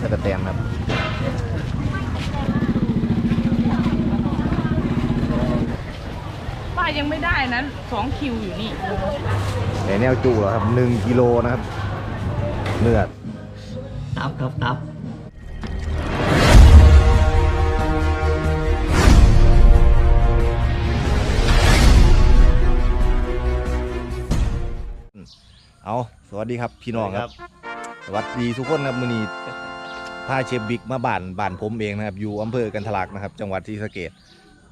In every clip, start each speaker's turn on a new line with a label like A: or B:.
A: ใส่กระแตนครับ
B: ป้ายังไม่ได้นะสองคิวอยู่นี่
A: แต่แนวจูเหรอครับหนึ่งกิโลนะครับเนื้อ
C: ตับครับตับ
A: เอาสวัสดีครับพี่น้องครับ สวัสดีทุกคนครับมือนี้ พาเชฟบิ๊กมาบ้านบ้านผมเองนะครับ อยู่อำเภอกันทะลักนะครับ จังหวัดศรีสะเกด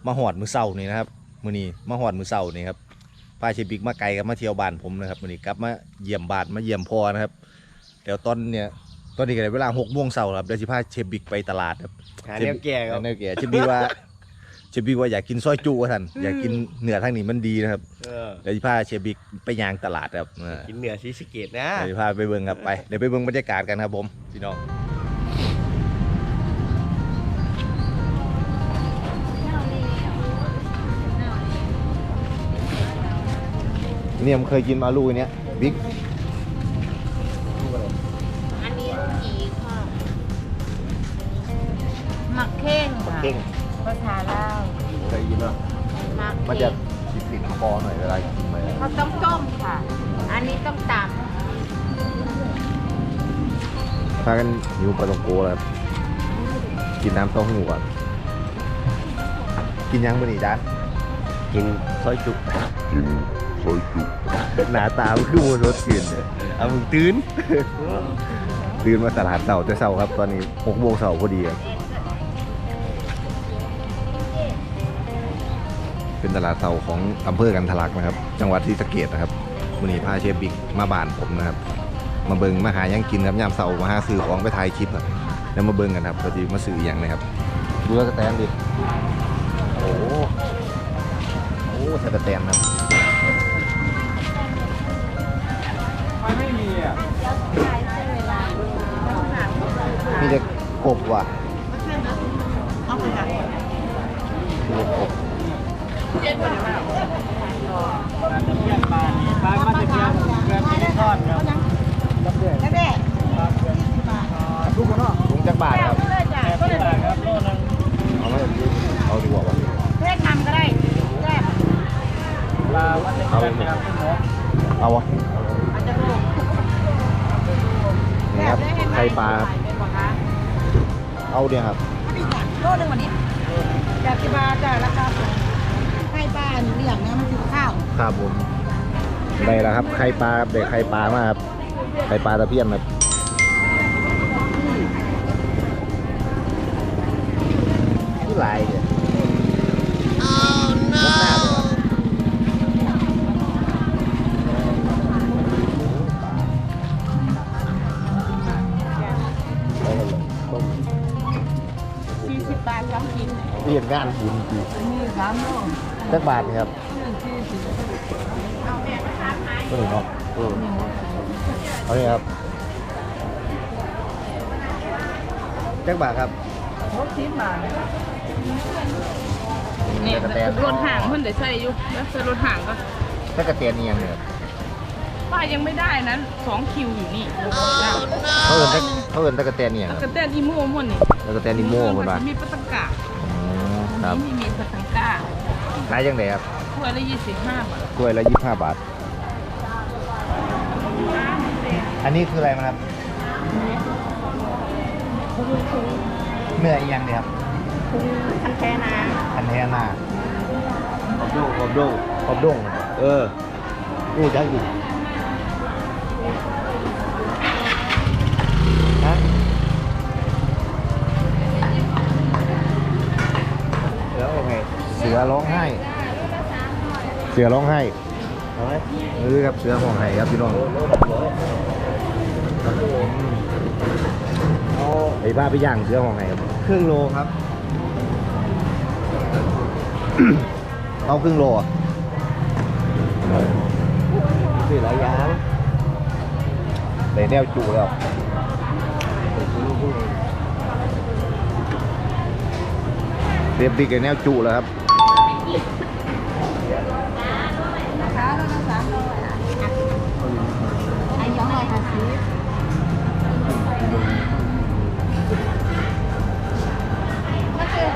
A: มาหอดมือเศร้านี่นะครับมือนี้มาหอดมือเศร้านี่ครับพาเชฟบิ๊กมาไกลกับมาเที่ยวบ้านผมนะครับมือนี้กลับมาเยี่ยมบ้านมาเยี่ยมพ่อนะครับเดี๋ยวตอนเนี่ยตอนนี้ก็ได้เวลาหกโมงเช้าครับเดี๋ยวสิพาเชฟบิ๊กไปตลาดครับ
C: หาแนวแก่ครับ
A: หาแนวแก่เชฟบิ๊กว่าเชฟบิ๊กว่าอยากกินซอยจุว่าท่านอยากกินเนื้อทางนี้มันดีนะครับ
C: เออ
A: เดี๋ยวสิพาเชฟบิ๊กไปยางตลาดครับเออ
C: กินเหนือซีสะเกตนะ
A: เดี๋ยวพาไปเบิ่งครับไปเดี๋ยวไปเบิ่งบรรยากาศกันครับผมพี่น้อง เนี่ยมเคยกินมาลูกอันเนี้ยบิ๊ก
D: อันนี้ผีค่ะหมักเข่งค่ะ
A: เก่ง
D: ภาษาลาว
A: เคยกินป่ะ
D: หมัก
A: มัน
D: เข่
A: จะ
D: ง
A: ติดๆคอหน่อยเวลากินไป
D: เขาต้องต้มค่ะ อันนี้ต้องต
A: พากันหิวปลาตองโกแล้วครับกินน้ำเต้าหู้ก่อนกินยังมื้อนี้จ๊ะ
C: กินซอยจุก
A: หน้าตามันคือมันรสกลิ่นเนี่ยเอามึงตื่น ตื่นมาตลาดเสาร์แต่เสาร์ครับ ตอนนี้หกโมงเสาร์พอดีครับเป็นตลาดเสาร์ของอำเภอกันทะลักนะครับ จังหวัดศรีสะเกดนะครับวันนี้พาเชฟบิ๊กมาบ้านผมนะครับ มาเบิงมาหาหยังกินครับยามเสาร์มาหาซื้อของไปถ่ายคลิปครับแล้วมาเบิงกันครับพอดีมาซื้ออหย่างนะครับดูแล้วกระแตนดิโอ้โหโอ้ใส่กระแตนครับ มีแต่กบว่ะมีแต่กบถุงจักบาทครับเอาไหมเอาดีกว่าว่ะำ
D: เพื่อนนำก็ได้แซ่บ
A: เอาเอาวะ
D: อาจจะลูก
A: นี่ครับไข่ปลาครับ
D: เป็นปะคะ
A: เอาเดียวครับ
D: โลนึงวันนี้จากที่บาจ้ะราคาสูงให้บ้านเลี้ยงนะมันคือข้าว
A: ครับผมได้แล้วครับไข่ปลาครับได้ไข่ปลามากครับไข่ปลาตะเพียนครับที่ลายเนี่ย เรียนงานบุญจริง
D: นี่สามโล
A: จักบาทนี่ครับก็หนึ่งเนาะเออเอาเลยครับจักบาทครับ
B: หกสิบบาทนี่
A: กระแตน
B: รถห่างเพิ่นได้ใส่อยู่แล้วใส่รถห่างก็
A: จักกระเตียนนี่ยังเนี่ยครับ
B: ป้ายังไม่ได้นะสองคิวอยู่นี่
A: เขาเอินจักเขาเอินจักกระเตียนนี่ยัง
B: แล้ว
A: ค
B: ก็
A: รับ
B: แต่อีโม่ม่วนนี่
A: จักกระเตียนนิโม่คนว่า
B: มีปะตังกา
A: อ๋อครับ
B: นี่มีปะตังกา
A: ขายยังไงครับ
B: ถ้วยละยี่สิบห้าบาท
A: ถ้วยละยี่สิบห้าบาทอันนี้คืออะไรนะครับเนื้ออีกอย่างเดียวครับ
D: คันแค่นา
A: คันแทนา
C: ขอบดุขอบดุ
A: ขอบด้ง
C: เออกูจักอยู่ อ
A: ร้องไห้ เสือร้องไห้
C: เอาไหม
A: เออครับเสือร้องไห้ครับพี่น้อง
C: เอา
A: ไอ้บ้าไปย่างเสือร้องไห้ครับ
C: ครึ่งโลครับ
A: เอาครึ่งโลอะ
C: สี่หลายอย่าง
A: ได้แนวจุแล้วเรียบดีกับแนวจุแล้วครับ
D: นอ้ย้อนอะะอายุร้อ้าสิบก็
A: คอ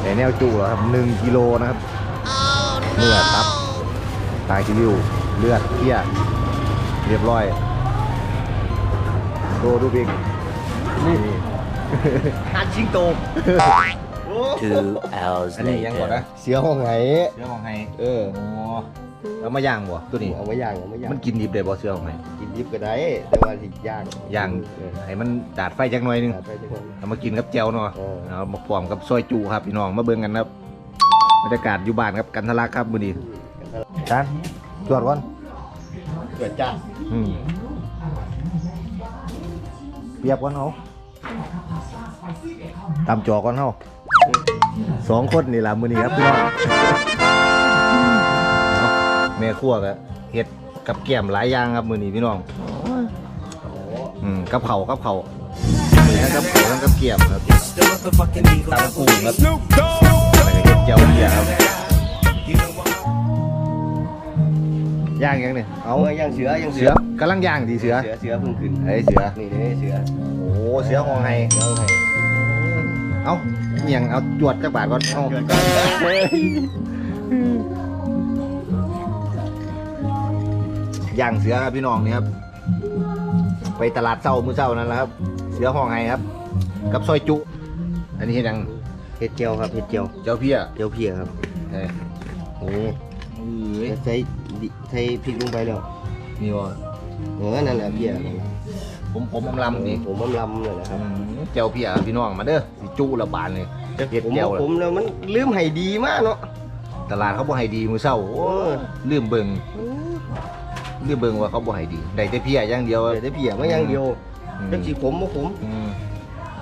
A: แต่แนวอครับหนึ่งกิโลนะครับเหนื้อตับ ตายคิริวเลือดเพี้ยเรียบร้อยโดดูบิ๊กนี่
C: ฮันชิงโต
E: Two hours
A: อันนี้ยังก่อนนะ
C: เสือห้องไหน
A: เสือของไฮ
C: เออ
A: โอ้เอามาย่างบ่ตัวนี้
C: เอาไว้ย่างเอาไว้ย่าง
A: มันกินดิบได้บ่เสือของไฮ
C: กินดิบก็ได้แต่ว่าสิย่าง
A: ย่าง
C: เออ
A: ให้มันดาดไฟจักหน่อยหนึง
C: ตัดไปจังหวะ
A: เอามากินกับแจ่วเนาะ
C: เออ
A: เอามาพร้อมกับซอยจูครับพี่น้องมาเบิ่งกันครับบรรยากาศอยู่บ้านครับกันทะลักครับมื้อนี้ จานจวดก่อน
C: เกิดจ้า
A: อืมเปียบก่อนเฮาตามจอก่อนเฮาสองคนนี่ล่ะมื้อนี้ครับพี่น้องเอาแม่ครัวก็เฮ็ดกับแกล้มหลายอย่างครับมื้อนี้พี่น้องอืมกับเขาวกับเขาวทั้งกับเขาวทั้งกับแกล้มครับตำกุ้งครับแล้วก็เฮ็ดเจียวเบียร์ครับ ย่างยังเนี่ย
C: เอาไว้ย่างเสือย่าง
A: เสื
C: เสื
A: อ
C: อกำ
A: ลังย่างดีเสือ
C: เสือเสือเพิ่งขึ้น
A: ไอ้เสือ
C: นี่นี่เสือ
A: โอ้เสือของไฮ
C: เสือห้องไหน
A: เอ้าเมียงเอาจวดจักบาทก่อนเอ้า
C: เกิดก่อน
A: ย่างเสือครับพี่น้องนี่ครับ ไปตลาดเช้ามื้อเช้านั่นแหละครับ เสือของไฮครับ กับซอยจุ อันนี้เฮ็ดหยัง
C: เห็ดเจียวครับเห็ดเจียว
A: เจ้าเพี้ย
C: เจียวเพียครับ
A: เอ้ย
C: นี่
A: เอ้ย
C: ใส่ ดิใส่พริกลงไปแล้ว
A: นี่บ่
C: เออนั่นแหละเพียนั่นแหละ
A: ผมผมอำลำนี่
C: ผมมันลำเลยนะครับ
A: อืมเจ้าเพี้ยพี่น้องมาเด้อสิจุละบาทเลยเฮ็ด
C: ผม
A: เจียว
C: ผมแล้วมันลืมให้ดีมากเนาะ
A: ตลาดเขาบ่ให้ดีมื้อเช้าโอ้ยลืมเบิ่งลืมเบิ่งว่าเขาบ่ให้ดีได้แต่เพี้ยอย่างเดียว
C: เดี๋ยวได้เพียมาอย่างเดียว
A: อืม
C: จังสีผมบ่ผม
A: อืม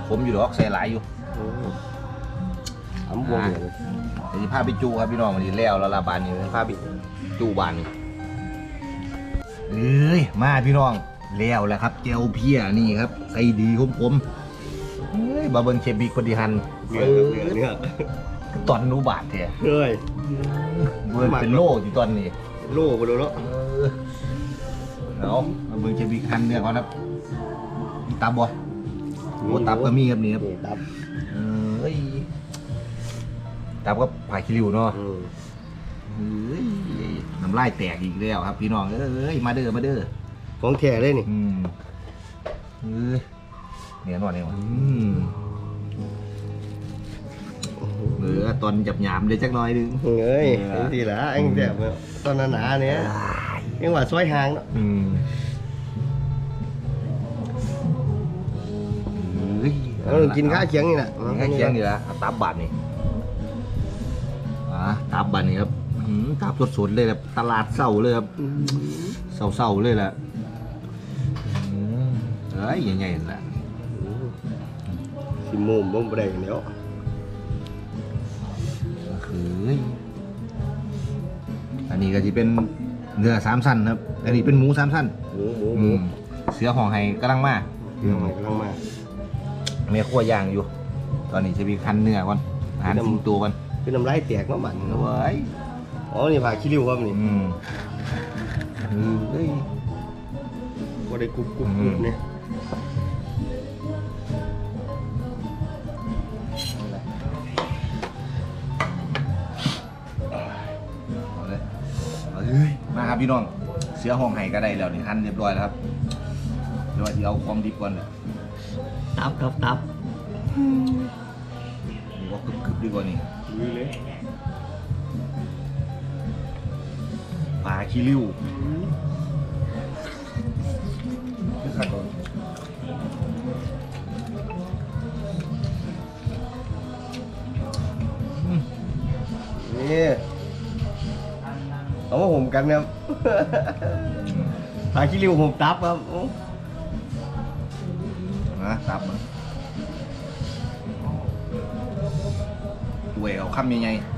A: ผมอยู่ดอกใส่หลายอยู่
C: อำบวงเนี่ย
A: เดี๋ยวจะพาไปจูครับพี่น้องวันนี้แล้วแล้วลาบานนี่พาไป จูบานนี่เอ้ยมาพี่น้องแล้วแหละครับเจลเพียนี่ครับใส่ดีคมผมๆเอ้ยบาเบิงเชฟบิกพอดีหัน
C: เนื้อเนื้อเนื้อ
A: ตอนนูบาทแท้
C: เฮ้ย
A: เบิร์เป็นโล่ที่ตอนนี้
C: โล่บ่ดูแล้ว
A: เออเอามาเบิงเชฟบิกหันเนื้อก่อนครับมีตับบ่โอ้ตับก็มีครับนี่ครับ
C: นี่ตับ
A: เอ้ยตับก็ผ่าคิริวเนาะ
C: อืม
A: เฮ้ยน้ำลายแตกอีกแล้วครับพี่น้องเอ้ยมาเด้อมาเด้อ
C: ของแท้เลยนี่
A: อืมเอ้ยเนี่ยนอนเนี่ยวะอืมเออตอนจับหยามเลยจักหน่อยหนึง
C: เอ้ย
A: เออ
C: จังซี่ล่ะเอ็งแซ่บตอนหนาๆเนี่ยยังว่าซอยหางเนาะ
A: อืมเฮ้ย
C: เออกินข้าวเคียงนี่น่ะ
A: กินข้าวเคียงอยู่แล้วเอาตับบานนี่อะตับบานนี่ครับอืม ตับสดๆเลยครับตลาดเศร้าเลยครับ
C: อืม
A: เศร้าๆเลยแหละอืมเอ้ยยังไงล่ะ
C: สิโมมบ่บ่ได้แล้ว
A: คืออันนี้ก็จะเป็นเนื้อสามสั้นครับ อันนี้เป็นหมูสามสั้น
C: หมูหมูห
A: อื
C: มู
A: มเสือห่องไห้กำลังมา
C: เดี๋ยวมันกำลังมา
A: เมียขั้วย่างอยู่ ตอนนี้จะมีคันเนื้อก่อนอาหารทิ้งตัวก่อน
C: คือน้ำลายแตกมาบัด
A: เอาไว้
C: อ๋อ นี่ผ่าขี้ริ้วครับนี่
A: อืมเฮ้ย
C: บ่ได้กรุบกรุบกรุบเนี่ย
A: เอาเลยเอาเลยมาครับพี่น้อง เสือห่องไห้ก็ได้แล้วนี่หั่นเรียบร้อยแล้วครับเดี๋ยวว่าจะเอาความดิบก่อนเลย
C: ตับครับตับ
A: นี่ก็กึบๆดีกว่านี่
C: ลุยเลย
A: ปลาขี้ริ้วคือขัดก่อน
C: นี่เอามาห่มกันครับผ่าขี้ริ้วห่มตับครับโอ้
A: นะตับมันด้วยเอาคำใหญ่ๆ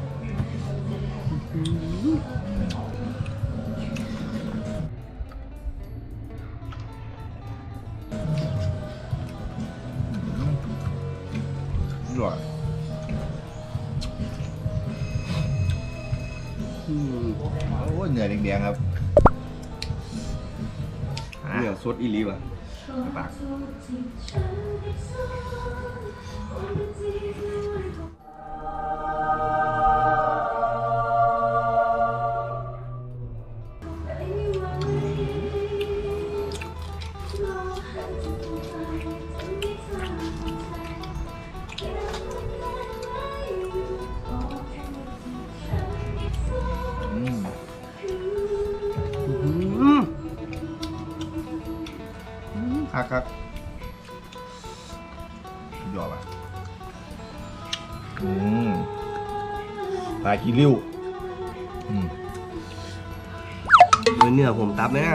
A: อร่อย
C: อืม
A: โอ้ยเหนื่อยแดงๆครับอะ
C: เนี่ยสดอีหลีว่ะ
A: ปาก
C: คักคัก
A: สุดยอดอะอืมปลากีริ้วอืม
C: เนื้อเนื้อผมตับนะ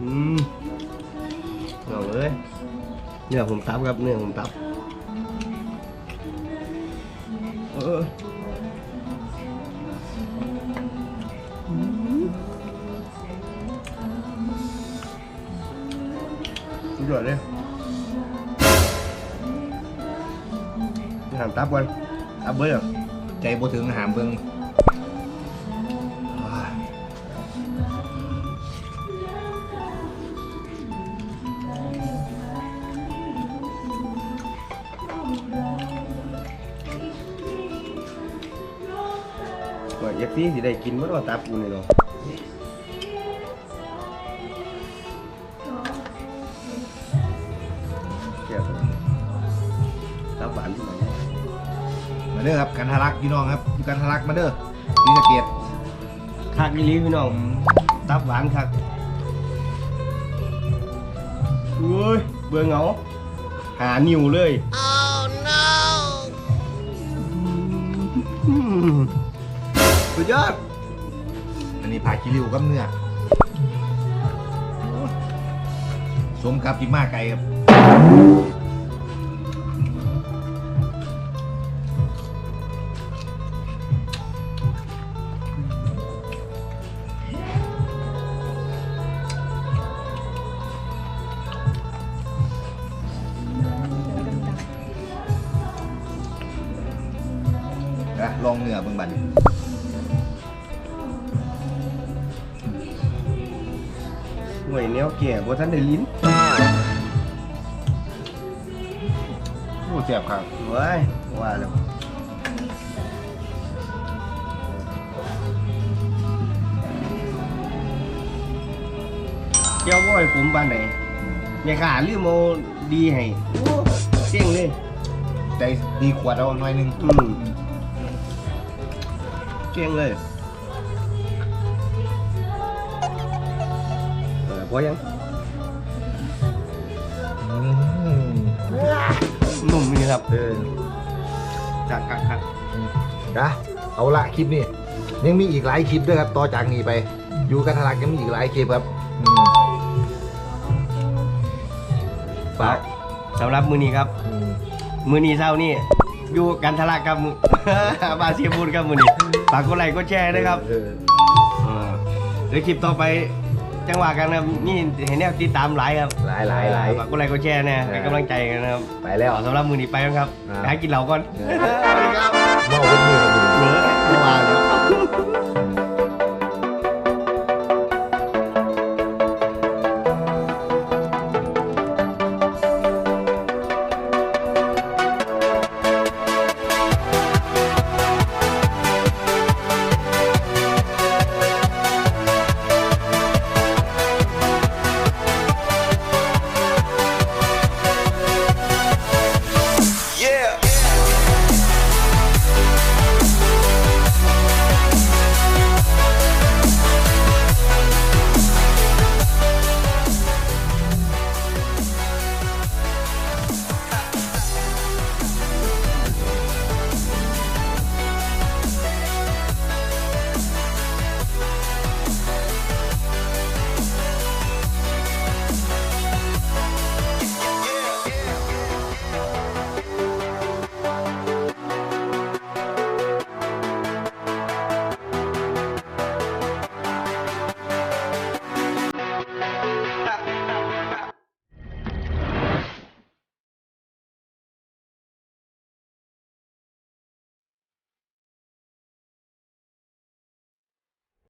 C: อืมเอาเลยเนื้อผมตับครับเนื้อผมตับ เออ สุดยอดเลยนี่หามตับก่อนตับเบิ้ล
A: ใจบ่ถึงหามเบิ่ง
C: ว่าเอฟซีสิได้กินบ่ว่าตับกูนี่เนาะ
A: เด้อครับกันทะลักพี่น้องครับอยู่กันทะลักมาเด้อศรีสะเกด
C: คักอีหลีพี่น้องตับหวานคักโอ้ยเบื่อเหงาหานิ้วเลย oh no สุดยอด
A: อันนี้ปลากีริ้วกับเนื้อสมกับที่มาไก่ครับ เนื้อเบิ่งบัดนี้
C: หน่วยแนวแก่บ่ทันได้ลิ้น
A: โอ้แซ่บครับ
C: เว้ยว่าแล้วเจ้าบ่อยผมบ้านไหนอย่าขาลืมเอาดีให้โอ้เก่งเลย
A: ใจดีขวดเอาหน่อยหนึง
C: อืม เก่งเลยเออพอยัง
A: อืม
C: นุ่มนี่ครับ
A: เออ
C: จัดคักคัก
A: นะเอาละคลิปนี้ยังมีอีกหลายคลิปด้วยครับ ต่อจากนี้ไป อยู่กันทะลักยังมีอีกหลายคลิปครับอืม
C: ฝากสำหรับมือนี้ครับ
A: อืม
C: มือนี้เช้านี่อยู่กันทะลักครับมือบาเซียบูนครับมือนี้ ฝากกดไลค์กดแชร์ด้วยครับ
A: เออ
C: เออเดี๋ยวคลิปต่อไปจังหวะกันนะครับนี่เห็นแนวติดตามหลายครับ
A: หลายหลายหลาย
C: ฝากกดไลค์กดแชร์นะเป็นกำลังใจกันนะครับ
A: ไปแล้ว
C: สำหรับมือนี้ไปแล้วครับ
A: อ่า
C: ไปหากินเหล้าก่อน
A: เออเมาเป็นมือครับ
C: เบอร์มาแล้ว